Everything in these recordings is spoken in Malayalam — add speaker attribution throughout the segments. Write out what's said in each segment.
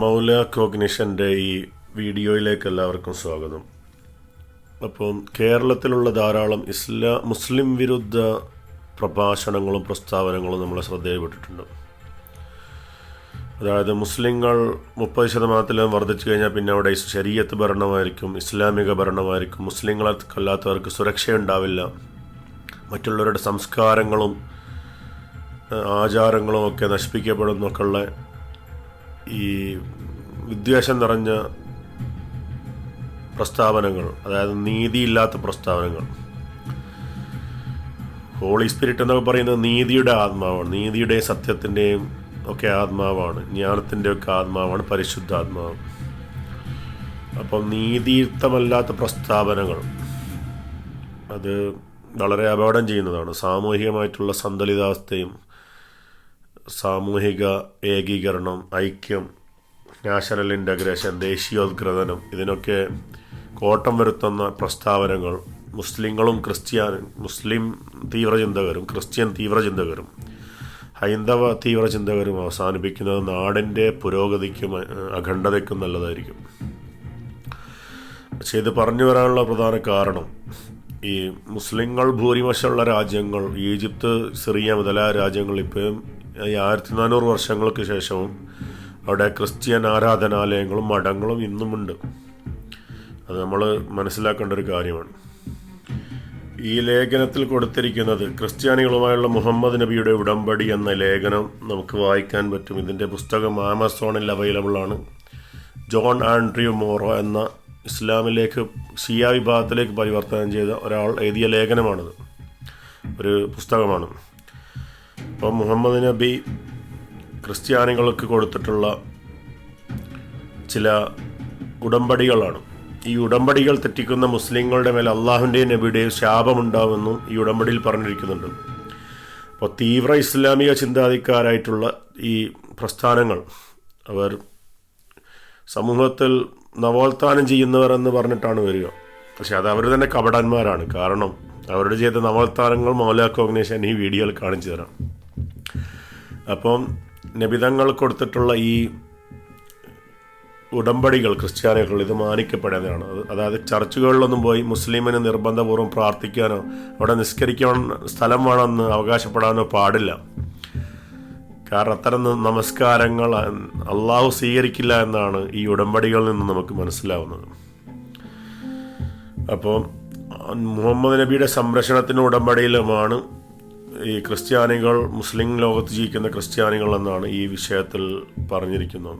Speaker 1: മൗല കോഗ്നിഷന്റെ ഈ വീഡിയോയിലേക്ക് എല്ലാവർക്കും സ്വാഗതം. അപ്പം കേരളത്തിലുള്ള ധാരാളം ഇസ്ലാ മുസ്ലിം വിരുദ്ധ പ്രഭാഷണങ്ങളും പ്രസ്താവനകളും നമ്മളെ ശ്രദ്ധയിൽപ്പെട്ടിട്ടുണ്ട്. അതായത് മുസ്ലിങ്ങൾ മുപ്പത് ശതമാനത്തിലും വർദ്ധിച്ചു കഴിഞ്ഞാൽ പിന്നെ അവിടെ ശരീരത്ത് ഭരണമായിരിക്കും ഇസ്ലാമിക ഭരണമായിരിക്കും. മുസ്ലിങ്ങളല്ലാത്തവർക്ക് സുരക്ഷയുണ്ടാവില്ല. മറ്റുള്ളവരുടെ സംസ്കാരങ്ങളും ആചാരങ്ങളും ഒക്കെ നശിപ്പിക്കപ്പെടുന്നൊക്കെയുള്ള ഈ വിദ്വേഷം നിറഞ്ഞ പ്രസ്താവനകൾ അതായത് നീതിയില്ലാത്ത പ്രസ്താവനകൾ. ഹോളി സ്പിരിറ്റ് എന്നൊക്കെ പറയുന്നത് നീതിയുടെ ആത്മാവാണ്. നീതിയുടെ സത്യത്തിന്റെയും ഒക്കെ ആത്മാവാണ്. ജ്ഞാനത്തിന്റെ ഒക്കെ ആത്മാവാണ്. പരിശുദ്ധാത്മാവ്. അപ്പം നീതിയുക്തമല്ലാത്ത പ്രസ്താവനകൾ അത് വളരെ അപകടം ചെയ്യുന്നതാണ്. സാമൂഹികമായിട്ടുള്ള സന്തുലിതാവസ്ഥയും സാമൂഹിക ഏകീകരണം ഐക്യം നാഷണൽ ഇന്റഗ്രേഷൻ ദേശീയോദ്ഗ്രഥനം ഇതിനൊക്കെ കോട്ടം വരുത്തുന്ന പ്രസ്താവനകൾ മുസ്ലിങ്ങളും ക്രിസ്ത്യാനി മുസ്ലിം തീവ്രചിന്തകരും ക്രിസ്ത്യൻ തീവ്രചിന്തകരും ഹൈന്ദവ തീവ്രചിന്തകരും അവസാനിപ്പിക്കുന്നത് നാടിന്റെ പുരോഗതിക്കും അഖണ്ഡതയ്ക്കും നല്ലതായിരിക്കും. പക്ഷേ ഇത് പറഞ്ഞു വരാനുള്ള പ്രധാന കാരണം ഈ മുസ്ലിങ്ങൾ ഭൂരിപക്ഷമുള്ള രാജ്യങ്ങൾ ഈജിപ്ത് സിറിയ മുതലായ രാജ്യങ്ങൾ ഇപ്പോഴും ഈ ആയിരത്തി നാനൂറ് വർഷങ്ങൾക്ക് ശേഷവും അവിടെ ക്രിസ്ത്യൻ ആരാധനാലയങ്ങളും മഠങ്ങളും ഇന്നുമുണ്ട്. അത് നമ്മൾ മനസ്സിലാക്കേണ്ട ഒരു കാര്യമാണ്. ഈ ലേഖനത്തിൽ കൊടുത്തിരിക്കുന്നത് ക്രിസ്ത്യാനികളുമായുള്ള മുഹമ്മദ് നബിയുടെ ഉടമ്പടി എന്ന ലേഖനം നമുക്ക് വായിക്കാൻ പറ്റും. ഇതിന്റെ പുസ്തകം ആമസോണിൽ അവൈലബിൾ ആണ്. ജോൺ ആൻഡ്രിയു മോറോ എന്ന ഇസ്ലാമിലേക്ക് ഷിയ വിഭാഗത്തിലേക്ക് പരിവർത്തനം ചെയ്ത ഒരാൾ എഴുതിയ ലേഖനമാണിത്. ഒരു പുസ്തകമാണ്. അപ്പം മുഹമ്മദ് നബി ക്രിസ്ത്യാനികൾക്ക് കൊടുത്തിട്ടുള്ള ചില ഉടമ്പടികളാണ്. ഈ ഉടമ്പടികൾ തെറ്റിക്കുന്ന മുസ്ലിങ്ങളുടെ മേൽ അള്ളാഹുവിന്റെയും നബിയുടെയും ശാപമുണ്ടാവുമെന്നും ഈ ഉടമ്പടിയിൽ പറഞ്ഞിരിക്കുന്നുണ്ട്. അപ്പോൾ തീവ്ര ഇസ്ലാമിക ചിന്താധിക്കാരായിട്ടുള്ള ഈ പ്രസ്ഥാനങ്ങൾ അവർ സമൂഹത്തിൽ നവോത്ഥാനം ചെയ്യുന്നവർ എന്ന് പറഞ്ഞിട്ടാണ് വരിക. പക്ഷെ അത് അവർ തന്നെ കപടന്മാരാണ്. കാരണം അവരുടെ ചെയ്ത നവോത്ഥാനങ്ങൾ മൗല കോഗ്നേഷൻ ഈ വീഡിയോയിൽ കാണിച്ചു തരാം. അപ്പം നബിതങ്ങൾ കൊടുത്തിട്ടുള്ള ഈ ഉടമ്പടികൾ ക്രിസ്ത്യാനികൾ ഇത് മാനിക്കപ്പെടേണ്ടതാണ്. അതായത് ചർച്ചുകളിലൊന്നും പോയി മുസ്ലിമിന് നിർബന്ധപൂർവം പ്രാർത്ഥിക്കാനോ അവിടെ നിസ്കരിക്കാൻ സ്ഥലം വേണമെന്ന് അവകാശപ്പെടാനോ പാടില്ല. കാരണം അത്തരം നമസ്കാരങ്ങൾ അള്ളാഹു സ്വീകരിക്കില്ല എന്നാണ് ഈ ഉടമ്പടികളിൽ നിന്ന് നമുക്ക് മനസ്സിലാവുന്നത്. അപ്പോൾ മുഹമ്മദ് നബിയുടെ സംരക്ഷണത്തിന് ഉടമ്പടിയിലുമാണ് ഈ ക്രിസ്ത്യാനികൾ മുസ്ലിം ലോകത്ത് ജീവിക്കുന്ന ക്രിസ്ത്യാനികൾ എന്നാണ് ഈ വിഷയത്തിൽ പറഞ്ഞിരിക്കുന്നത്.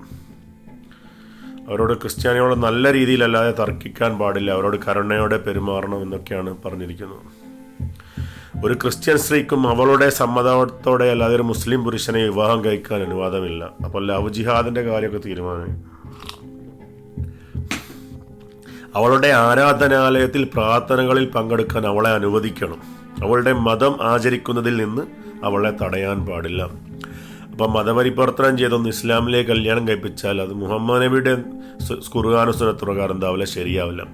Speaker 1: അവരോട് ക്രിസ്ത്യാനികളോട് നല്ല രീതിയിലല്ലാതെ തർക്കിക്കാൻ പാടില്ല. അവരോട് കരുണയോടെ പെരുമാറണം എന്നൊക്കെയാണ് പറഞ്ഞിരിക്കുന്നത്. ഒരു ക്രിസ്ത്യൻ സ്ത്രീക്കും അവളുടെ സമ്മതത്തോടെ അല്ലാതെ ഒരു മുസ്ലിം പുരുഷനെ വിവാഹം കഴിക്കാൻ അനുവാദമില്ല. അപ്പോൾ ലവ് ജിഹാദിന്റെ കാര്യമൊക്കെ തീരുമാനം അവളുടെ ആരാധനാലയത്തിൽ പ്രാർത്ഥനകളിൽ പങ്കെടുക്കാൻ അവളെ അനുവദിക്കണം. അവളുടെ മതം ആചരിക്കുന്നതിൽ നിന്ന് അവളെ തടയാൻ പാടില്ല. അപ്പം മതപരിവർത്തനം ചെയ്തൊന്ന് ഇസ്ലാമിലേക്ക് കല്യാണം കഴിപ്പിച്ചാൽ അത് മുഹമ്മദ് നബിയുടെ ഖുർആാനുസുനത്ത് പ്രകാരം എന്താവില്ല ശരിയാവില്ല.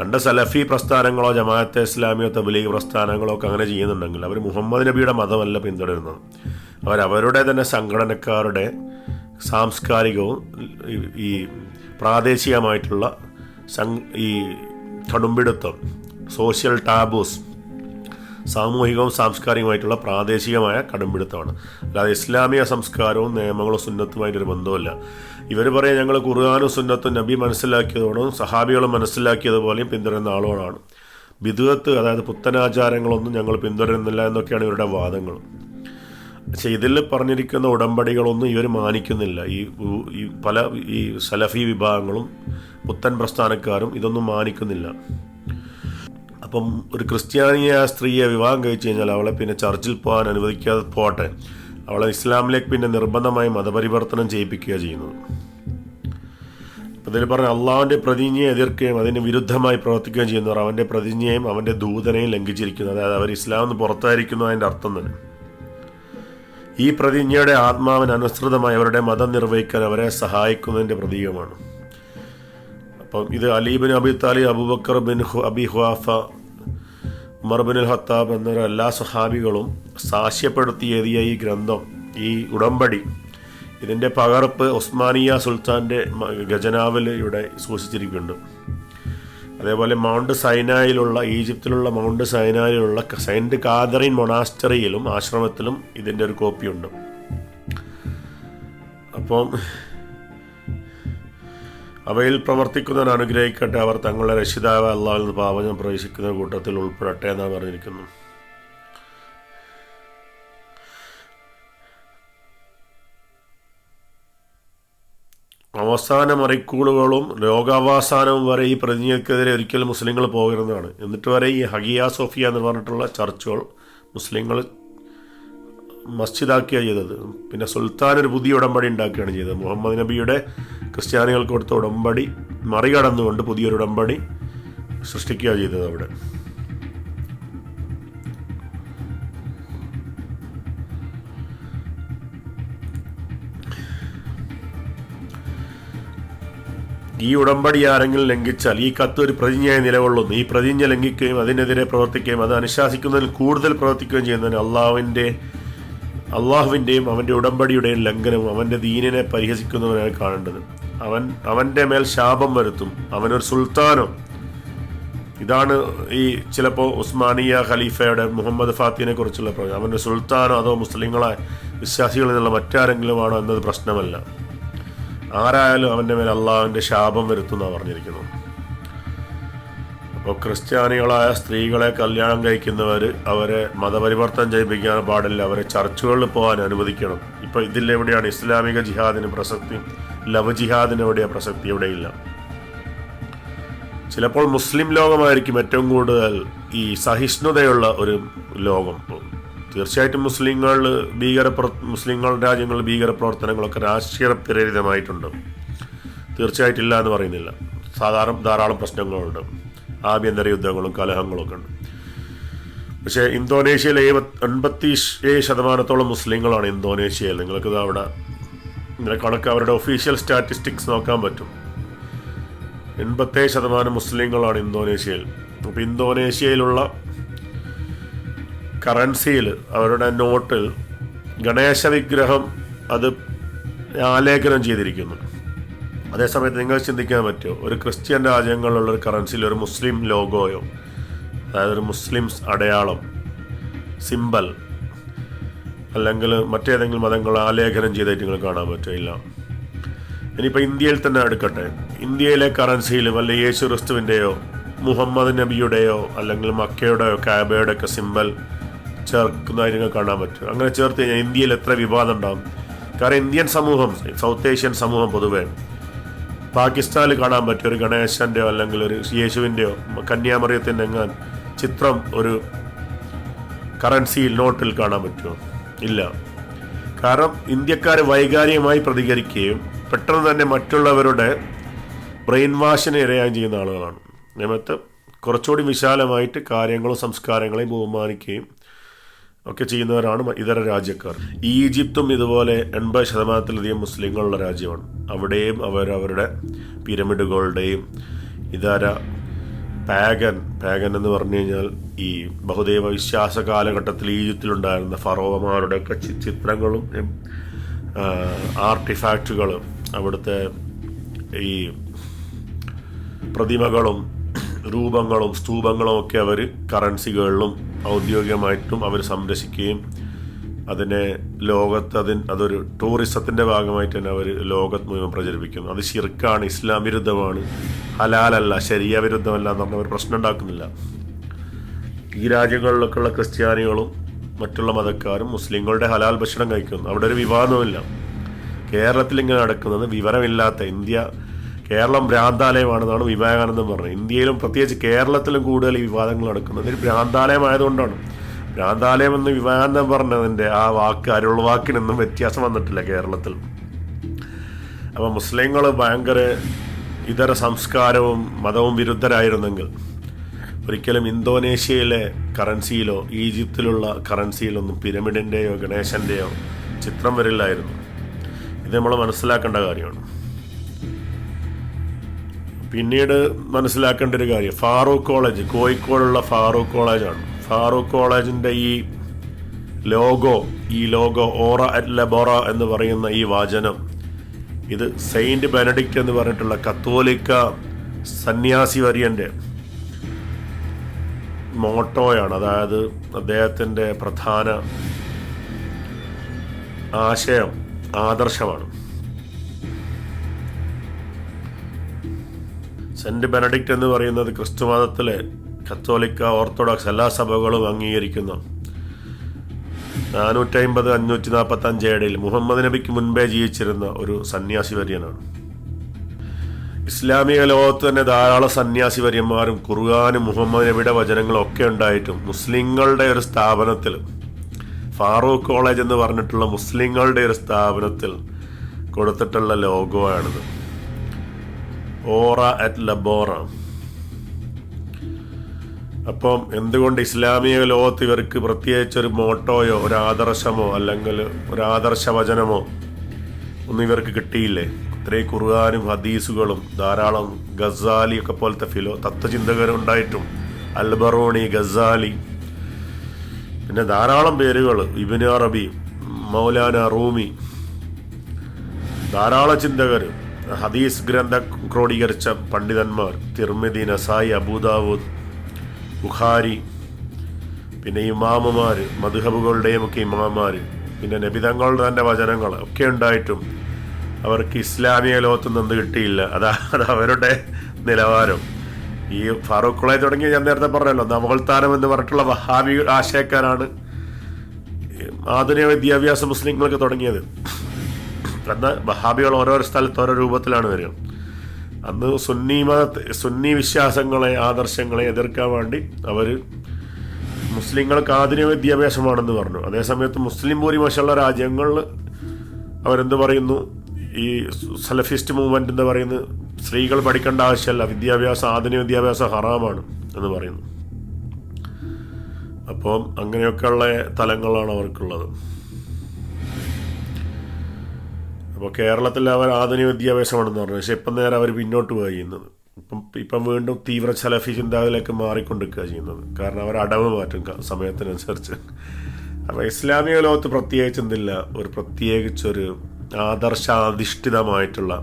Speaker 1: കണ്ട സലഫി പ്രസ്ഥാനങ്ങളോ ജമാഅത്തെ ഇസ്ലാമിയോ തബലീഗ് പ്രസ്ഥാനങ്ങളോ ഒക്കെ അങ്ങനെ ചെയ്യുന്നുണ്ടെങ്കിൽ അവർ മുഹമ്മദ് നബിയുടെ മതമല്ല പിന്തുടരുന്നത്. അവരവരുടെ തന്നെ സംഘടനക്കാരുടെ സാംസ്കാരികവും ഈ- പ്രാദേശികമായിട്ടുള്ള ഈ കടുംപിടുത്തം സോഷ്യൽ ടാബൂസ് സാമൂഹികവും സാംസ്കാരികമായിട്ടുള്ള പ്രാദേശികമായ കടുംപിടുത്തമാണ്. അല്ലാതെ ഇസ്ലാമിക സംസ്കാരവും നിയമങ്ങളും സുന്നത്തുമായിട്ടൊരു ബന്ധമില്ല ഇവർ പറയാം ഞങ്ങൾ ഖുർആാനും സുന്നത്തും നബി മനസ്സിലാക്കിയതോടും സഹാബികളും മനസ്സിലാക്കിയതുപോലെയും പിന്തുടരുന്ന ആളുകളാണ്. ബിദുവത്ത് അതായത് പുത്തനാചാരങ്ങളൊന്നും ഞങ്ങൾ പിന്തുടരുന്നില്ല എന്നൊക്കെയാണ് ഇവരുടെ വാദങ്ങൾ. പക്ഷേ ഇതിൽ പറഞ്ഞിരിക്കുന്ന ഉടമ്പടികളൊന്നും ഇവർ മാനിക്കുന്നില്ല. ഈ പല ഈ സലഫി വിഭാഗങ്ങളും പുത്തൻ പ്രസ്ഥാനക്കാരും ഇതൊന്നും മാനിക്കുന്നില്ല. അപ്പം ഒരു ക്രിസ്ത്യാനിയ സ്ത്രീയെ വിവാഹം കഴിച്ചു കഴിഞ്ഞാൽ അവളെ പിന്നെ ചർച്ചിൽ പോകാൻ അനുവദിക്കാതെ പോട്ടെ. അവളെ ഇസ്ലാമിലേക്ക് പിന്നെ നിർബന്ധമായി മതപരിവർത്തനം ചെയ്യിപ്പിക്കുക ചെയ്യുന്നത്. അപ്പം ഇതിൽ പറഞ്ഞ അള്ളാഹുവിന്റെ പ്രതിജ്ഞയെ എതിർക്കുകയും അതിന് വിരുദ്ധമായി പ്രവർത്തിക്കുകയും ചെയ്യുന്നവർ അവന്റെ പ്രതിജ്ഞയും അവന്റെ ദൂതനെയും ലംഘിച്ചിരിക്കുന്നു. അതായത് അവർ ഇസ്ലാം നിന്ന് പുറത്തായിരിക്കുന്നു അതിന്റെ അർത്ഥം തന്നെ. ഈ പ്രതിജ്ഞയുടെ ആത്മാവിന് അനുസൃതമായി അവരുടെ മതം നിർവഹിക്കാൻ അവരെ സഹായിക്കുന്നതിന്റെ പ്രതീകമാണ്. അപ്പം ഇത് Ali bin Abi Talib Abu Bakr bin Abi Quhafa മർബിനുൽ Khattab എന്നൊരു എല്ലാ സഹാബികളും സാക്ഷ്യപ്പെടുത്തി എഴുതിയ ഈ ഗ്രന്ഥം ഈ ഉടമ്പടി. ഇതിന്റെ പകർപ്പ് ഉസ്മാനിയ സുൽത്താന്റെ ഖജനാവിൽ ഇവിടെ സൂക്ഷിച്ചിരിക്കുന്നുണ്ട്. അതേപോലെ മൗണ്ട് സൈനായിലുള്ള ഈജിപ്തിലുള്ള മൗണ്ട് സൈനായിലുള്ള സെന്റ് കാതറിൻ മൊണാസ്റ്ററിയിലും ആശ്രമത്തിലും ഇതിന്റെ ഒരു കോപ്പിയുണ്ട്. അപ്പം അവയിൽ പ്രവർത്തിക്കുന്നവർ അനുഗ്രഹിക്കട്ടെ. അവർ തങ്ങളുടെ രക്ഷിതാവ് അള്ളാഹിൽ നിന്ന് പ്രവേശിക്കുന്ന കൂട്ടത്തിൽ ഉൾപ്പെടട്ടെ എന്നാണ് പറഞ്ഞിരിക്കുന്നു. അവസാന മറിക്കൂളുകളും രോഗാവസാനവും വരെ ഈ പ്രതിനിധിക്കെതിരെ ഒരിക്കലും മുസ്ലിങ്ങൾ പോകരുന്നതാണ്. എന്നിട്ട് വരെ ഈ ഹഗിയ സോഫിയ എന്ന് പറഞ്ഞിട്ടുള്ള ചർച്ചുകൾ മുസ്ലിങ്ങൾ മസ്ജിദാക്കിയാണ് ചെയ്തത്. പിന്നെ സുൽത്താൻ ഒരു പുതിയ ഉടമ്പടി ഉണ്ടാക്കുകയാണ് ചെയ്തത്. മുഹമ്മദ് നബിയുടെ ക്രിസ്ത്യാനികൾക്ക് കൊടുത്ത ഉടമ്പടി മറികടന്നുകൊണ്ട് പുതിയൊരു ഉടമ്പടി സൃഷ്ടിക്കുക ചെയ്തത് അവിടെ. ഈ ഉടമ്പടി ആരെങ്കിലും ലംഘിച്ചാൽ ഈ കത്ത് ഒരു പ്രതിജ്ഞയായി നിലകൊള്ളുന്നു. ഈ പ്രതിജ്ഞ ലംഘിക്കുകയും അതിനെതിരെ പ്രവർത്തിക്കുകയും അത് അനുശാസിക്കുന്നതിൽ കൂടുതൽ പ്രവർത്തിക്കുകയും ചെയ്യുന്നതിന് അള്ളാഹുവിന്റെ അള്ളാഹുവിന്റെയും അവന്റെ ഉടമ്പടിയുടെയും ലംഘനവും അവന്റെ ദീനിനെ പരിഹസിക്കുന്നവനാണ് കാണേണ്ടത്. അവൻ അവന്റെ മേൽ ശാപം വരുത്തും. അവനൊരു സുൽത്താനോ. ഇതാണ് ഈ ചിലപ്പോൾ ഉസ്മാനിയ ഖലീഫയുടെ മുഹമ്മദ് ഫാത്തിനെ കുറിച്ചുള്ള പ്രവചനം. അവന്റെ സുൽത്താനോ അതോ മുസ്ലിങ്ങളെ വിശ്വാസികളിൽ നിന്നുള്ള മറ്റാരെങ്കിലുമാണോ എന്നത് പ്രശ്നമല്ല. ആരായാലും അവന്റെ മേൽ അള്ളാഹുവിന്റെ ശാപം വരുത്തും എന്നാണ് പറഞ്ഞിരിക്കുന്നത്. അപ്പോൾ ക്രിസ്ത്യാനികളായ സ്ത്രീകളെ കല്യാണം കഴിക്കുന്നവർ അവരെ മതപരിവർത്തനം ചെയ്യിപ്പിക്കാൻ പാടില്ല. അവരെ ചർച്ചുകളിൽ പോകാൻ അനുവദിക്കണം. ഇപ്പോൾ ഇതിലെവിടെയാണ് ഇസ്ലാമിക ജിഹാദിന് പ്രസക്തി. ലവ് ജിഹാദിന് പ്രസക്തി ചിലപ്പോൾ മുസ്ലിം ലോകമായിരിക്കും ഏറ്റവും കൂടുതൽ ഈ സഹിഷ്ണുതയുള്ള ഒരു ലോകം. തീർച്ചയായിട്ടും മുസ്ലിങ്ങൾ ഭീകര മുസ്ലിങ്ങൾ രാജ്യങ്ങളിൽ ഭീകര പ്രവർത്തനങ്ങളൊക്കെ രാഷ്ട്രീയ പ്രേരിതമായിട്ടുണ്ട്. തീർച്ചയായിട്ടില്ല എന്ന് പറയുന്നില്ല. സാധാരണ ധാരാളം പ്രശ്നങ്ങളുണ്ട്. ആഭ്യന്തര യുദ്ധങ്ങളും കലഹങ്ങളും ഒക്കെ ഉണ്ട്. പക്ഷേ ഇന്തോനേഷ്യയിൽ എൺപത്തി ഏഴ് ശതമാനത്തോളം മുസ്ലിങ്ങളാണ് ഇന്തോനേഷ്യയിൽ. നിങ്ങൾക്ക് അവിടെ ഇങ്ങനെ കണക്ക് അവരുടെ ഒഫീഷ്യൽ സ്റ്റാറ്റിസ്റ്റിക്സ് നോക്കാൻ പറ്റും. എൺപത്തേഴ് ശതമാനം മുസ്ലിങ്ങളാണ് ഇന്തോനേഷ്യയിൽ. അപ്പോൾ ഇന്തോനേഷ്യയിലുള്ള കറൻസിയിൽ അവരുടെ നോട്ടിൽ ഗണേശ വിഗ്രഹം അത് ആലേഖനം ചെയ്തിരിക്കുന്നു. അതേസമയത്ത് നിങ്ങൾ ചിന്തിക്കാൻ പറ്റുമോ? ഒരു ക്രിസ്ത്യൻ രാജ്യങ്ങളിലുള്ള ഒരു കറൻസിയിൽ ഒരു മുസ്ലിം ലോഗോയോ അതായത് ഒരു മുസ്ലിംസ് അടയാളം സിമ്പൽ അല്ലെങ്കിൽ മറ്റേതെങ്കിലും മതങ്ങൾ ആലേഖനം ചെയ്തായിട്ട് നിങ്ങൾ കാണാൻ പറ്റില്ല. ഇനിയിപ്പോൾ ഇന്ത്യയിൽ തന്നെ എടുക്കട്ടെ ഇന്ത്യയിലെ കറൻസിയിൽ വല്ല യേശു ക്രിസ്തുവിന്റെയോ മുഹമ്മദ് നബിയുടെയോ അല്ലെങ്കിൽ മക്കയുടെയോ കാബയുടെ ഒക്കെ സിമ്പൽ ചേർക്കുന്നതായി നിങ്ങൾക്ക് കാണാൻ പറ്റും. അങ്ങനെ ചേർത്ത് കഴിഞ്ഞാൽ ഇന്ത്യയിൽ എത്ര വിവാദം ഉണ്ടാകും കാരണം ഇന്ത്യൻ സമൂഹം സൗത്ത് ഏഷ്യൻ സമൂഹം പൊതുവേ പാകിസ്ഥാനിൽ കാണാൻ പറ്റും ഒരു ഗണേശന്റെയോ അല്ലെങ്കിൽ ഒരു യേശുവിന്റെയോ കന്യാമറിയത്തിന്റെ എങ്ങാൻ ചിത്രം ഒരു കറൻസിയിൽ നോട്ടിൽ കാണാൻ പറ്റുമോ? ഇല്ല. കാരണം ഇന്ത്യക്കാർ വൈകാരികമായി പ്രതികരിക്കുകയും പെട്ടെന്ന് തന്നെ മറ്റുള്ളവരുടെ ബ്രെയിൻ വാഷിന് ഇരയാകുകയും ചെയ്യുന്ന ആളുകളാണ്. നിയമത്ത് കുറച്ചുകൂടി വിശാലമായിട്ട് കാര്യങ്ങളും സംസ്കാരങ്ങളെയും ബഹുമാനിക്കുകയും ഒക്കെ ചെയ്യുന്നവരാണ് ഇതര രാജ്യക്കാർ. ഈജിപ്തും ഇതുപോലെ എൺപത് ശതമാനത്തിലധികം മുസ്ലിങ്ങളുള്ള രാജ്യമാണ്. അവിടെയും അവരവരുടെ പിരമിഡുകളുടെയും ഇതര പാഗൻ പാഗൻ എന്ന് പറഞ്ഞു കഴിഞ്ഞാൽ ഈ ബഹുദൈവ വിശ്വാസ കാലഘട്ടത്തിൽ ഈജിപ്തിലുണ്ടായിരുന്ന ഫറോവമാരുടെ ഒക്കെ ചി- ചിത്രങ്ങളും ആർട്ടിഫാക്റ്റുകളും അവിടുത്തെ ഈ പ്രതിമകളും രൂപങ്ങളും സ്തൂപങ്ങളും ഒക്കെ അവർ കറൻസികളിലും ഔദ്യോഗികമായിട്ടും അവർ സംരക്ഷിക്കുകയും അതിനെ ലോകത്ത് അതിന് അതൊരു ടൂറിസത്തിന്റെ ഭാഗമായിട്ട് തന്നെ അവർ ലോകത്ത് മുഴുവൻ പ്രചരിപ്പിക്കുന്നു. അത് ശിർക്കാണ് ഇസ്ലാം വിരുദ്ധമാണ് ഹലാലല്ല ശരിയ വിരുദ്ധമല്ല എന്ന് പറഞ്ഞ ഒരു പ്രശ്നം ഉണ്ടാക്കുന്നില്ല. ഈ രാജ്യങ്ങളിലൊക്കെയുള്ള ക്രിസ്ത്യാനികളും മറ്റുള്ള മതക്കാരും മുസ്ലിങ്ങളുടെ ഹലാൽ ഭക്ഷണം കഴിക്കുന്നു. അവിടെ ഒരു വിവാദമില്ല കേരളത്തിൽ ഇങ്ങനെ നടക്കുന്നത് വിവരമില്ലാത്ത ഇന്ത്യ കേരളം ഭ്രാന്താലയമാണെന്നാണ് വിവേകാനന്ദൻ പറഞ്ഞത്. ഇന്ത്യയിലും പ്രത്യേകിച്ച് കേരളത്തിലും കൂടുതൽ ഈ വിവാദങ്ങൾ നടക്കുന്നത്. ഒരു ഭ്രാന്താലയമായതുകൊണ്ടാണ്. ഭ്രാന്താലയം എന്ന് വിവാദം പറഞ്ഞതിന്റെ ആ വാക്ക് അരുൾ വാക്കിനൊന്നും വ്യത്യാസം വന്നിട്ടില്ല കേരളത്തിൽ. അപ്പോൾ മുസ്ലിങ്ങൾ ഭയങ്കര ഇതര സംസ്കാരവും മതവും വിരുദ്ധരായിരുന്നെങ്കിൽ ഒരിക്കലും ഇന്തോനേഷ്യയിലെ കറൻസിയിലോ ഈജിപ്തിലുള്ള കറൻസിയിലൊന്നും പിരമിഡിന്റെയോ ഗണേശന്റെയോ ചിത്രം വരില്ലായിരുന്നു. ഇത് നമ്മൾ മനസ്സിലാക്കേണ്ട കാര്യമാണ്. പിന്നീട് മനസ്സിലാക്കേണ്ട ഒരു കാര്യം ഫാറൂഖ് കോളേജ് കോഴിക്കോടുള്ള ഫാറൂഖ് കോളേജാണ്. ഫാറൂഖ് കോളേജിന്റെ ഈ ലോഗോ ഈ ലോഗോ ഓറ അറ്റ് ലബോറ എന്ന് പറയുന്ന ഈ വാചനം ഇത് സെയിന്റ് ബെനഡിക്റ്റ് എന്ന് പറഞ്ഞിട്ടുള്ള കത്തോലിക്ക സന്യാസി വര്യന്റെ മോട്ടോയാണ്. അതായത് അദ്ദേഹത്തിന്റെ പ്രധാന ആശയം ആദർശമാണ്. സെന്റ് ബെനഡിക്റ്റ് എന്ന് പറയുന്നത് ക്രിസ്തു മതത്തിലെ കത്തോലിക്ക ഓർത്തഡോക്സ് എല്ലാ സഭകളും അംഗീകരിക്കുന്നു. നാനൂറ്റി അമ്പത് അഞ്ഞൂറ്റി നാൽപ്പത്തി അഞ്ച് ഏടയിൽ മുഹമ്മദ് നബിക്ക് മുൻപേ ജീവിച്ചിരുന്ന ഒരു സന്യാസി വര്യനാണ് ഇസ്ലാമിക ലോകത്ത് തന്നെ ധാരാളം സന്യാസി വര്യന്മാരും ഖുർആാനും മുഹമ്മദ് നബിയുടെ വചനങ്ങളും ഒക്കെ ഉണ്ടായിട്ടും മുസ്ലിങ്ങളുടെ ഒരു സ്ഥാപനത്തിൽ ഫാറൂഖ് കോളേജ് എന്ന് പറഞ്ഞിട്ടുള്ള മുസ്ലിങ്ങളുടെ ഒരു സ്ഥാപനത്തിൽ കൊടുത്തിട്ടുള്ള ലോഗോ ആണിത് ഓറ അറ്റ് ലബോറ. അപ്പം എന്തുകൊണ്ട് ഇസ്ലാമിക ലോകത്ത് ഇവർക്ക് പ്രത്യേകിച്ച് ഒരു മോട്ടോയോ ഒരു ആദർശമോ അല്ലെങ്കിൽ ഒരു ആദർശ വചനമോ ഒന്നും ഇവർക്ക് കിട്ടിയില്ലേ? ഇത്രയും ഖുർആാനും ഹദീസുകളും ധാരാളം ഗസാലി ഒക്കെ പോലത്തെ ഫിലോ തത്വചിന്തകരുണ്ടായിട്ടും അൽബറോണി ഗസാലി പിന്നെ ധാരാളം പേരുകൾ ഇബിന് അറബി മൗലാന റൂമി ധാരാളം ചിന്തകർ ഹദീസ് ഗ്രന്ഥ ക്രോഡീകരിച്ച പണ്ഡിതന്മാർ തിർമിദി നസായി അബൂദാവൂദ് ബുഖാരി പിന്നെ ഇമാമുമാർ മധുഹബുകളുടെയും ഒക്കെ ഇമാമാർ പിന്നെ നബിതങ്ങളുടെ തന്നെ വചനങ്ങൾ ഒക്കെ ഉണ്ടായിട്ടും അവർക്ക് ഇസ്ലാമിക ലോകത്തൊന്നും എന്ത് കിട്ടിയില്ല. അതാ അത് അവരുടെ നിലവാരം. ഈ ഫാറൂഖ് കോളേജ് തുടങ്ങി ഞാൻ നേരത്തെ പറഞ്ഞല്ലോ നവോത്ഥാനം എന്ന് പറഞ്ഞിട്ടുള്ള വഹാബി ആശയക്കാരാണ് ആധുനിക വിദ്യാഭ്യാസ മുസ്ലിങ്ങൾക്ക് തുടങ്ങിയത്. എന്നാൽ വഹാബികൾ ഓരോരോ സ്ഥലത്ത് ഓരോ രൂപത്തിലാണ് വരിക. അന്ന് സുന്നി സുന്നി വിശ്വാസങ്ങളെ ആദർശങ്ങളെ എതിർക്കാൻ വേണ്ടി അവർ മുസ്ലിങ്ങൾക്ക് ആധുനിക വിദ്യാഭ്യാസമാണെന്ന് പറഞ്ഞു. അതേസമയത്ത് മുസ്ലിം ഭൂരിപക്ഷമുള്ള രാജ്യങ്ങളിൽ അവരെന്ത് പറയുന്നു? ഈ സലഫിസ്റ്റ് മൂവ്മെന്റ് എന്ന് പറയുന്നത് സ്ത്രീകൾ പഠിക്കേണ്ട ആവശ്യമല്ല വിദ്യാഭ്യാസം ആധുനിക വിദ്യാഭ്യാസം ഹറാമാണ് എന്ന് പറയുന്നു. അപ്പം അങ്ങനെയൊക്കെയുള്ള തലങ്ങളാണ് അവർക്കുള്ളത്. അപ്പോൾ കേരളത്തിൽ അവർ ആധുനിക വിദ്യാഭ്യാസമാണെന്ന് പറഞ്ഞു. പക്ഷേ ഇപ്പം നേരെ അവർ പിന്നോട്ട് പോയി ചെയ്യുന്നത്. ഇപ്പം ഇപ്പം വീണ്ടും തീവ്ര ചലഫി ചിന്താഗതിയിലേക്ക് മാറിക്കൊണ്ടിരിക്കുക ചെയ്യുന്നത്. കാരണം അവർ അടവ് മാറ്റും സമയത്തിനനുസരിച്ച്. അപ്പോൾ ഇസ്ലാമിക ലോകത്ത് പ്രത്യേകിച്ച് എന്തില്ല ഒരു പ്രത്യേകിച്ചൊരു ആദർശാധിഷ്ഠിതമായിട്ടുള്ള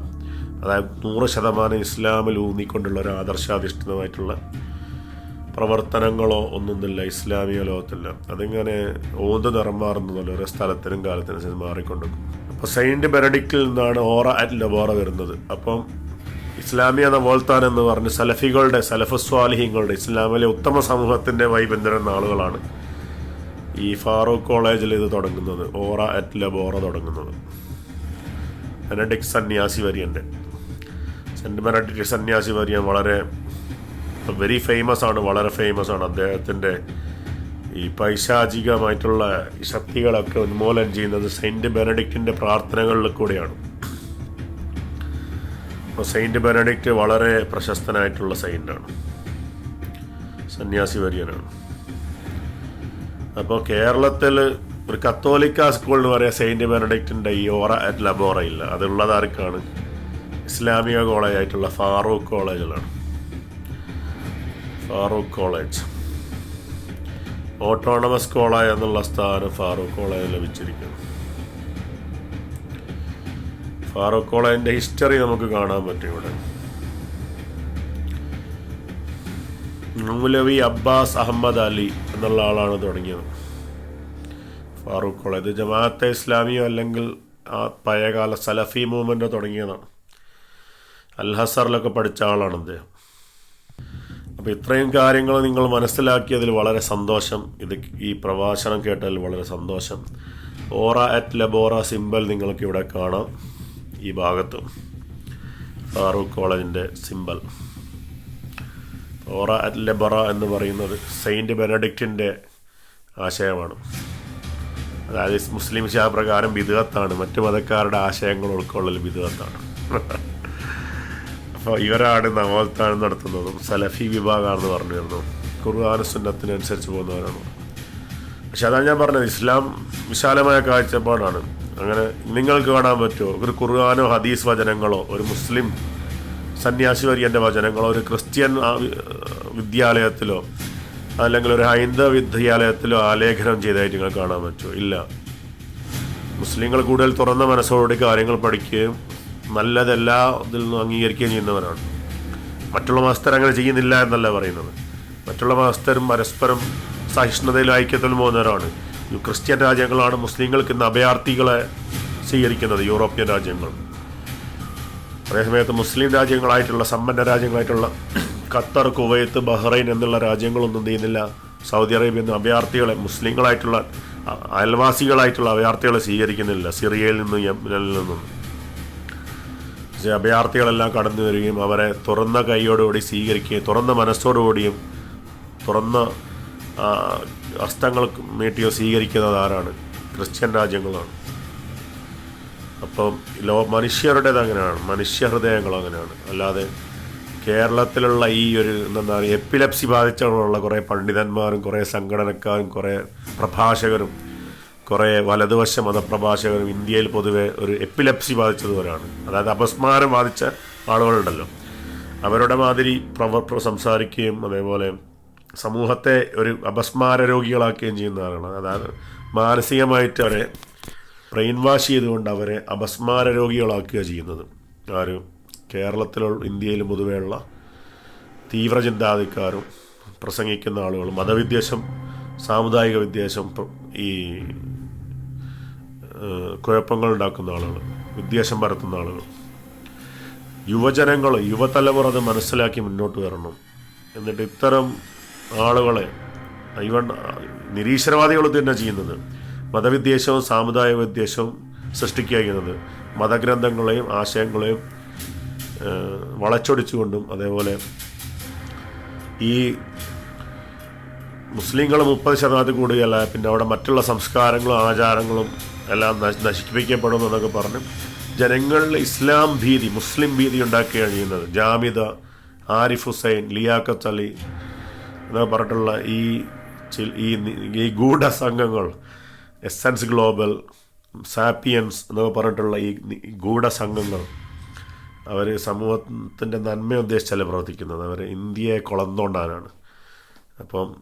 Speaker 1: അതായത് നൂറ് ശതമാനം ഇസ്ലാമിൽ ഊന്നിക്കൊണ്ടുള്ള ഒരു ആദർശാധിഷ്ഠിതമായിട്ടുള്ള പ്രവർത്തനങ്ങളോ ഒന്നൊന്നുമില്ല ഇസ്ലാമിക ലോകത്തില്ല. അതിങ്ങനെ ഓന്ത് നിറം മാറുന്നതല്ല ഓരോ സ്ഥലത്തിനും കാലത്തിനനുസരിച്ച് മാറിക്കൊണ്ടിരിക്കും അപ്പോൾ സെയിന്റ് ബെനഡിക്റ്റിൽ നിന്നാണ് ഓറ അറ്റ് ലബോറ വരുന്നത്. അപ്പം ഇസ്ലാമിയ നവോൽത്താൻ എന്ന് പറഞ്ഞ് സലഫികളുടെ സലഫസ്വാലിഹിങ്ങളുടെ ഇസ്ലാമിലെ ഉത്തമ സമൂഹത്തിന്റെ വൈബന്ധരുന്ന ആളുകളാണ് ഈ ഫാറൂഖ് കോളേജിൽ ഇത് തുടങ്ങുന്നത്. ഓറ അറ്റ് ലബോറ തുടങ്ങുന്നത്. ബെനഡിക് സന്യാസി വര്യന്റെ സെന്റ് ബെനഡിക് സന്യാസി വര്യൻ വളരെ വെരി ഫേമസ് ആണ് വളരെ ഫേമസ് ആണ് അദ്ദേഹത്തിന്റെ ഈ പൈശാചികമായിട്ടുള്ള ശക്തികളൊക്കെ ഉന്മൂലനം ചെയ്യുന്നത് സെയിന്റ് ബെനഡിക്റ്റിന്റെ പ്രാർത്ഥനകളിൽ കൂടെയാണ്. അപ്പോൾ സെയിന്റ് ബെനഡിക്റ്റ് വളരെ പ്രശസ്തനായിട്ടുള്ള സെയിന്റാണ് സന്യാസി വര്യനാണ്. അപ്പോൾ കേരളത്തിൽ ഒരു കത്തോലിക്ക സ്കൂൾ എന്ന് പറയാൻ സെയിന്റ് ബെനഡിക്റ്റിന്റെ ഈ ഓറ അറ്റ് ലബോറ ഇല്ല അതുള്ളത് ആർക്കാണ്? ഇസ്ലാമിക കോളേജായിട്ടുള്ള ഫാറൂഖ് കോളേജിലാണ്. ഫാറൂഖ് കോളേജ്. ഓട്ടോണമസ് കോളേജ് എന്നുള്ള സ്ഥാനം ഫാറൂഖ് കോളേജ് ലഭിച്ചിരിക്കുന്നു. ഫാറൂഖ് കോളേജിന്റെ ഹിസ്റ്ററി നമുക്ക് കാണാൻ പറ്റും ഇവിടെ. മൗലവി അബ്ബാസ് അഹമ്മദ് അലി എന്നുള്ള ആളാണ് തുടങ്ങിയത്. ഫാറൂഖ് കോളേജ് ജമാഅത്തെ ഇസ്ലാമിയോ അല്ലെങ്കിൽ ആ പഴയകാല സലഫി മൂവ്മെന്റ് തുടങ്ങിയതാണ്. അൽഹസറിലൊക്കെ പഠിച്ച ആളാണ് അദ്ദേഹം. അപ്പോൾ ഇത്രയും കാര്യങ്ങൾ നിങ്ങൾ മനസ്സിലാക്കിയതിൽ വളരെ സന്തോഷം. ഇത് ഈ പ്രഭാഷണം കേട്ടതിൽ വളരെ സന്തോഷം. ഓറ അറ്റ് ലബോറ സിമ്പൽ നിങ്ങൾക്ക് ഇവിടെ കാണാം ഈ ഭാഗത്ത്. ഫാറൂഖ് കോളേജിന്റെ സിമ്പൽ. ഓറ അറ്റ് ലബറ എന്ന് പറയുന്നത് സെയിന്റ് ബെനഡിക്റ്റിന്റെ ആശയമാണ്. അതായത് മുസ്ലിം ശാപ്രകാരം വിധുവത്താണ് മറ്റു മതക്കാരുടെ ആശയങ്ങൾ ഉൾക്കൊള്ളൽ അപ്പോൾ ഇവരാണ് നവോത്ഥാനം നടത്തുന്നതും സലഫി വിഭാഗമാണെന്ന് പറഞ്ഞിരുന്നു. ഖുർആാന സുന്നത്തിനനുസരിച്ച് പോകുന്നവരാണ്. പക്ഷെ അതാണ് ഞാൻ പറഞ്ഞത് ഇസ്ലാം വിശാലമായ കാഴ്ചപ്പാടാണ്. അങ്ങനെ നിങ്ങൾക്ക് കാണാൻ പറ്റുമോ? ഒരു ഖുർആാനോ ഹദീസ് വചനങ്ങളോ ഒരു മുസ്ലിം സന്യാസി വര്യന്റെ വചനങ്ങളോ ഒരു ക്രിസ്ത്യൻ വിദ്യാലയത്തിലോ അല്ലെങ്കിൽ ഒരു ഹൈന്ദവ വിദ്യാലയത്തിലോ ആലേഖനം ചെയ്തതായിട്ട് നിങ്ങൾക്ക് കാണാൻ പറ്റുമോ? ഇല്ല. മുസ്ലിങ്ങൾ കൂടുതൽ തുറന്ന മനസ്സോടുകൂടി കാര്യങ്ങൾ പഠിക്കുകയും നല്ലതെല്ലാ ഇതിൽ നിന്നും അംഗീകരിക്കുകയും ചെയ്യുന്നവരാണ്. മറ്റുള്ള മാസ്റ്റർ അങ്ങനെ ചെയ്യുന്നില്ല എന്നല്ല പറയുന്നത്. മറ്റുള്ള മാസ്റ്ററും പരസ്പരം സഹിഷ്ണുതയിലും ഐക്യത്തിലും പോകുന്നവരാണ്. ക്രിസ്ത്യൻ രാജ്യങ്ങളാണ് മുസ്ലിങ്ങൾക്ക് ഇന്ന് അഭയാർത്ഥികളെ സ്വീകരിക്കുന്നത് യൂറോപ്യൻ രാജ്യങ്ങൾ. അതേസമയത്ത് മുസ്ലിം രാജ്യങ്ങളായിട്ടുള്ള സമ്പന്ന രാജ്യങ്ങളായിട്ടുള്ള ഖത്തർ കുവൈത്ത് ബഹ്റൈൻ എന്നുള്ള രാജ്യങ്ങളൊന്നും ചെയ്യുന്നില്ല സൗദി അറേബ്യ എന്ന അഭയാർത്ഥികളെ മുസ്ലിങ്ങളായിട്ടുള്ള അയൽവാസികളായിട്ടുള്ള അഭയാർത്ഥികളെ സ്വീകരിക്കുന്നില്ല സിറിയയിൽ നിന്നും യമനിൽ നിന്നും. പക്ഷേ അഭയാർത്ഥികളെല്ലാം കടന്നു വരികയും അവരെ തുറന്ന കൈയോടുകൂടി സ്വീകരിക്കുകയും തുറന്ന മനസ്സോടുകൂടിയും തുറന്ന ഹസ്തങ്ങൾ നീട്ടിയോ സ്വീകരിക്കുന്നത് ആരാണ്? ക്രിസ്ത്യൻ രാജ്യങ്ങളാണ്. അപ്പം ലോ മനുഷ്യരുടേത് അങ്ങനെയാണ്. മനുഷ്യ ഹൃദയങ്ങൾ അങ്ങനെയാണ്. അല്ലാതെ കേരളത്തിലുള്ള ഈ ഒരു എന്താ പറയുക എപ്പിലപ്സി ബാധിച്ചുള്ള കുറേ പണ്ഡിതന്മാരും കുറേ സംഘടനക്കാരും കുറേ പ്രഭാഷകരും കുറേ വലതുവശ മതപ്രഭാഷകരും ഇന്ത്യയിൽ പൊതുവെ ഒരു എപ്പിലെപ്സി ബാധിച്ചതുവരാണ് അതായത് അപസ്മാരം ബാധിച്ച ആളുകളുണ്ടല്ലോ. അവരുടെ മാതിരി പ്രവ സംസാരിക്കുകയും അതേപോലെ സമൂഹത്തെ ഒരു അപസ്മാര രോഗികളാക്കുകയും ചെയ്യുന്ന ആളാണ് അതായത് മാനസികമായിട്ട് അവരെ ബ്രെയിൻ വാഷ് ചെയ്തുകൊണ്ട് അവരെ അപസ്മാര രോഗികളാക്കുക ചെയ്യുന്നത്. ആര് കേരളത്തിലുള്ള ഇന്ത്യയിൽ പൊതുവെയുള്ള തീവ്ര ചിന്താധിക്കാരും പ്രസംഗിക്കുന്ന ആളുകളും മതവിദ്വേഷം സാമുദായിക വിദ്വേഷം ഈ കുഴപ്പങ്ങൾ ഉണ്ടാക്കുന്ന ആളുകൾ വിദ്വേഷം പരത്തുന്ന ആളുകൾ. യുവജനങ്ങൾ യുവതലമുറ അത് മനസ്സിലാക്കി മുന്നോട്ട് വരണം. എന്നിട്ട് ഇത്തരം ആളുകളെ ഇവൻ നിരീശ്വരവാദികൾ തന്നെ ചെയ്യുന്നത് മതവിദ്വേഷവും സാമുദായിക വിദ്വേഷവും സൃഷ്ടിക്കുക ചെയ്യുന്നത് മതഗ്രന്ഥങ്ങളെയും ആശയങ്ങളെയും വളച്ചൊടിച്ചുകൊണ്ടും അതേപോലെ ഈ മുസ്ലിങ്ങൾ മുപ്പത് ശതമാനത്തിൽ കൂടുതലല്ല പിന്നെ അവിടെ മറ്റുള്ള സംസ്കാരങ്ങളും ആചാരങ്ങളും എല്ലാം നശ്- നശിപ്പിക്കപ്പെടും എന്നൊക്കെ പറഞ്ഞു. ജനങ്ങളിൽ ഇസ്ലാം ഭീതി മുസ്ലിം ഭീതി ഉണ്ടാക്കുകയാണ് ചെയ്യുന്നത്. ജാമിദ ആരിഫ് ഹുസൈൻ ലിയാഖത്ത് അലി എന്നൊക്കെ പറഞ്ഞിട്ടുള്ള ഈ ഈ ഈ ഗൂഢസംഘങ്ങൾ എസൻസ് ഗ്ലോബൽ സാപ്പിയൻസ് എന്നൊക്കെ പറഞ്ഞിട്ടുള്ള ഈ ഗൂഢസംഘങ്ങൾ അവർ സമൂഹത്തിന്റെ നന്മ ഉദ്ദേശിച്ചല്ല പ്രവർത്തിക്കുന്നത്. അവർ ഇന്ത്യയെ കുളന്നോണ്ടാനാണ്. അപ്പം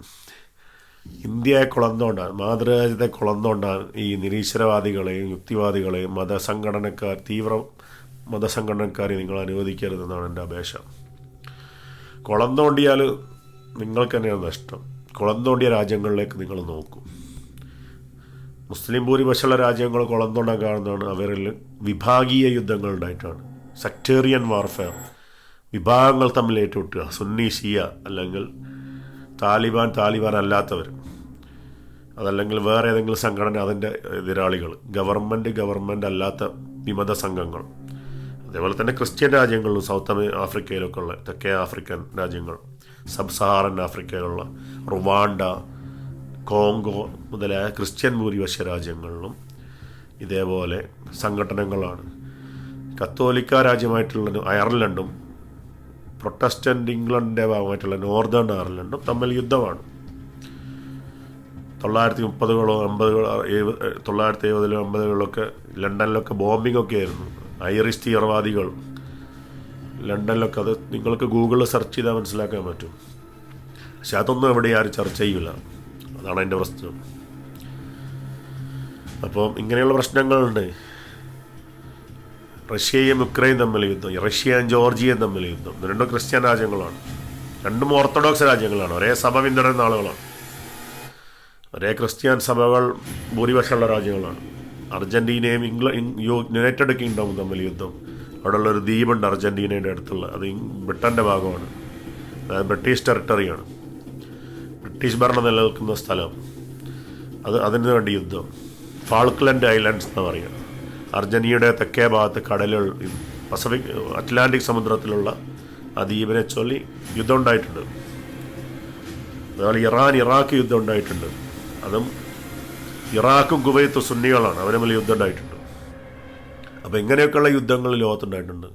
Speaker 1: ഇന്ത്യയെ കൊളന്നുകൊണ്ടാണ് മാതൃരാജ്യത്തെ കൊളന്നുകൊണ്ടാണ് ഈ നിരീശ്വരവാദികളെയും യുക്തിവാദികളെയും മതസംഘടനക്കാർ തീവ്ര മതസംഘടനക്കാരെ നിങ്ങൾ അനുവദിക്കരുതെന്നാണ് എന്റെ അപേക്ഷ. കുളം നിങ്ങൾക്ക് തന്നെയാണ് നഷ്ടം. കുളം രാജ്യങ്ങളിലേക്ക് നിങ്ങൾ നോക്കും. മുസ്ലിം ഭൂരിപക്ഷമുള്ള രാജ്യങ്ങൾ കുളം കാണുന്നതാണ് അവരിൽ വിഭാഗീയ യുദ്ധങ്ങൾ ഉണ്ടായിട്ടാണ്. സെക്ടേറിയൻ വാർഫെയർ വിഭാഗങ്ങൾ തമ്മിൽ ഏറ്റുമുട്ടുക. സുന്നി ഷിയ അല്ലെങ്കിൽ താലിബാൻ താലിബാൻ അല്ലാത്തവർ അതല്ലെങ്കിൽ വേറെ ഏതെങ്കിലും സംഘടന അതിന്റെ എതിരാളികൾ. ഗവൺമെന്റ് ഗവൺമെന്റ് അല്ലാത്ത വിമത സംഘങ്ങൾ. അതേപോലെ തന്നെ ക്രിസ്ത്യൻ രാജ്യങ്ങളിലും സൗത്ത് ആഫ്രിക്കയിലൊക്കെ ഉള്ള തെക്കേ ആഫ്രിക്കൻ രാജ്യങ്ങൾ സബ് സഹാറൻ ആഫ്രിക്കയിലുള്ള റുവാണ്ട കോങ്കോ മുതലായ ക്രിസ്ത്യൻ ഭൂരിപക്ഷ രാജ്യങ്ങളിലും ഇതേപോലെ സംഘടനകളാണ്. കത്തോലിക്ക രാജ്യമായിട്ടുള്ള അയർലൻഡും പ്രൊട്ടസ്റ്റന്റ് ഇംഗ്ലണ്ടിന്റെ ഭാഗമായിട്ടുള്ള നോർത്തേൺ അയർലൻഡും തമ്മിൽ യുദ്ധമാണ്. തൊള്ളായിരത്തി മുപ്പതുകളോ അമ്പതുകളോ എഴുപത് തൊള്ളായിരത്തി എഴുപതിലോ അമ്പതുകളിലൊക്കെ ലണ്ടനിലൊക്കെ ബോംബിംഗ് ഒക്കെ ആയിരുന്നു ഐറിഷ് തീവ്രവാദികൾ. ലണ്ടനിലൊക്കെ അത് നിങ്ങൾക്ക് ഗൂഗിളിൽ സെർച്ച് ചെയ്താൽ മനസ്സിലാക്കാൻ പറ്റും. പക്ഷെ അതൊന്നും എവിടെ ആരും ചർച്ച ചെയ്യില്ല അതാണ് അതിന്റെ പ്രശ്നം. അപ്പം ഇങ്ങനെയുള്ള പ്രശ്നങ്ങളുണ്ട്. റഷ്യയും യുക്രൈനും തമ്മിൽ യുദ്ധം. റഷ്യയും ജോർജിയയും തമ്മിൽ യുദ്ധം. രണ്ടും ക്രിസ്ത്യൻ രാജ്യങ്ങളാണ്. രണ്ടും ഓർത്തഡോക്സ് രാജ്യങ്ങളാണ്. ഒരേ സഭ പിന്തുടരുന്ന ആളുകളാണ്. ഒരേ ക്രിസ്ത്യൻ സഭകൾ ഭൂരിപക്ഷമുള്ള രാജ്യങ്ങളാണ്. അർജന്റീനയും ഇംഗ്ല യുണൈറ്റഡ് കിങ്ഡവും തമ്മിൽ യുദ്ധം. അവിടെയുള്ള ഒരു ദ്വീപുണ്ട് അർജന്റീനയുടെ അടുത്തുള്ള. അത് ബ്രിട്ടന്റെ ഭാഗമാണ്. അതായത് ബ്രിട്ടീഷ് ടെറിട്ടറിയാണ്. ബ്രിട്ടീഷ് ഭരണം നിലനിൽക്കുന്ന സ്ഥലം. അത് അതിനു വേണ്ടി യുദ്ധം. ഫാൾക്ലൻഡ് ഐലൻഡ്സ് എന്ന് പറയുക അർജന്റീനയുടെ തെക്കേ ഭാഗത്ത് കടലുകൾ പസഫിക് അറ്റ്ലാന്റിക് സമുദ്രത്തിലുള്ള ആ ദ്വീപിനെ ചൊല്ലി യുദ്ധം ഉണ്ടായിട്ടുണ്ട് അതുപോലെ ഇറാൻ ഇറാഖ് യുദ്ധം ഉണ്ടായിട്ടുണ്ട്. അതും ഇറാഖും കുവൈത്തും സുന്നികളാണ്. അവരെ തമ്മിൽ യുദ്ധം ഉണ്ടായിട്ടുണ്ട്. അപ്പോൾ ഇങ്ങനെയൊക്കെയുള്ള യുദ്ധങ്ങൾ ലോകത്തുണ്ടായിട്ടുണ്ട്.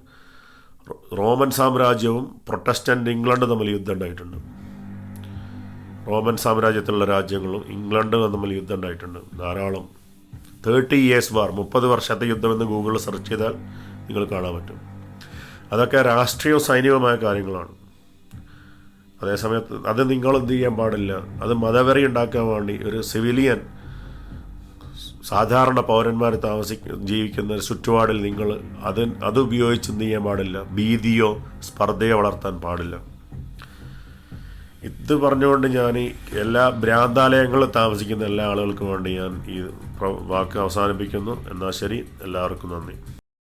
Speaker 1: റോമൻ സാമ്രാജ്യവും പ്രൊട്ടസ്റ്റന്റ് ഇംഗ്ലണ്ടും തമ്മിൽ യുദ്ധം ഉണ്ടായിട്ടുണ്ട്. റോമൻ സാമ്രാജ്യത്തിലുള്ള രാജ്യങ്ങളും ഇംഗ്ലണ്ടും തമ്മിൽ യുദ്ധം ഉണ്ടായിട്ടുണ്ട്. ധാരാളം തേർട്ടി ഇയേഴ്സ് വാർ മുപ്പത് വർഷത്തെ യുദ്ധമെന്ന് ഗൂഗിളിൽ സെർച്ച് ചെയ്താൽ നിങ്ങൾ കാണാൻ പറ്റും. അതൊക്കെ രാഷ്ട്രീയവും സൈനികവുമായ കാര്യങ്ങളാണ്. അതേസമയത്ത് അത് നിങ്ങൾ എന്ത് ചെയ്യാൻ പാടില്ല. അത് മതവെറി ഉണ്ടാക്കാൻ വേണ്ടി ഒരു സിവിലിയൻ സാധാരണ പൗരന്മാർ താമസിക്ക ജീവിക്കുന്ന ചുറ്റുപാടിൽ നിങ്ങൾ അത് അത് ഉപയോഗിച്ച് എന്ത് ചെയ്യാൻ പാടില്ല. ഭീതിയോ സ്പർദ്ധയോ വളർത്താൻ പാടില്ല. ഇത് പറഞ്ഞുകൊണ്ട് ഞാൻ ഈ എല്ലാ ഭ്രാന്താലയങ്ങളിൽ താമസിക്കുന്ന എല്ലാ ആളുകൾക്കും വേണ്ടി ഞാൻ ഈ വാക്ക് അവസാനിപ്പിക്കുന്നു. എന്നാൽ ശരി എല്ലാവർക്കും നന്ദി.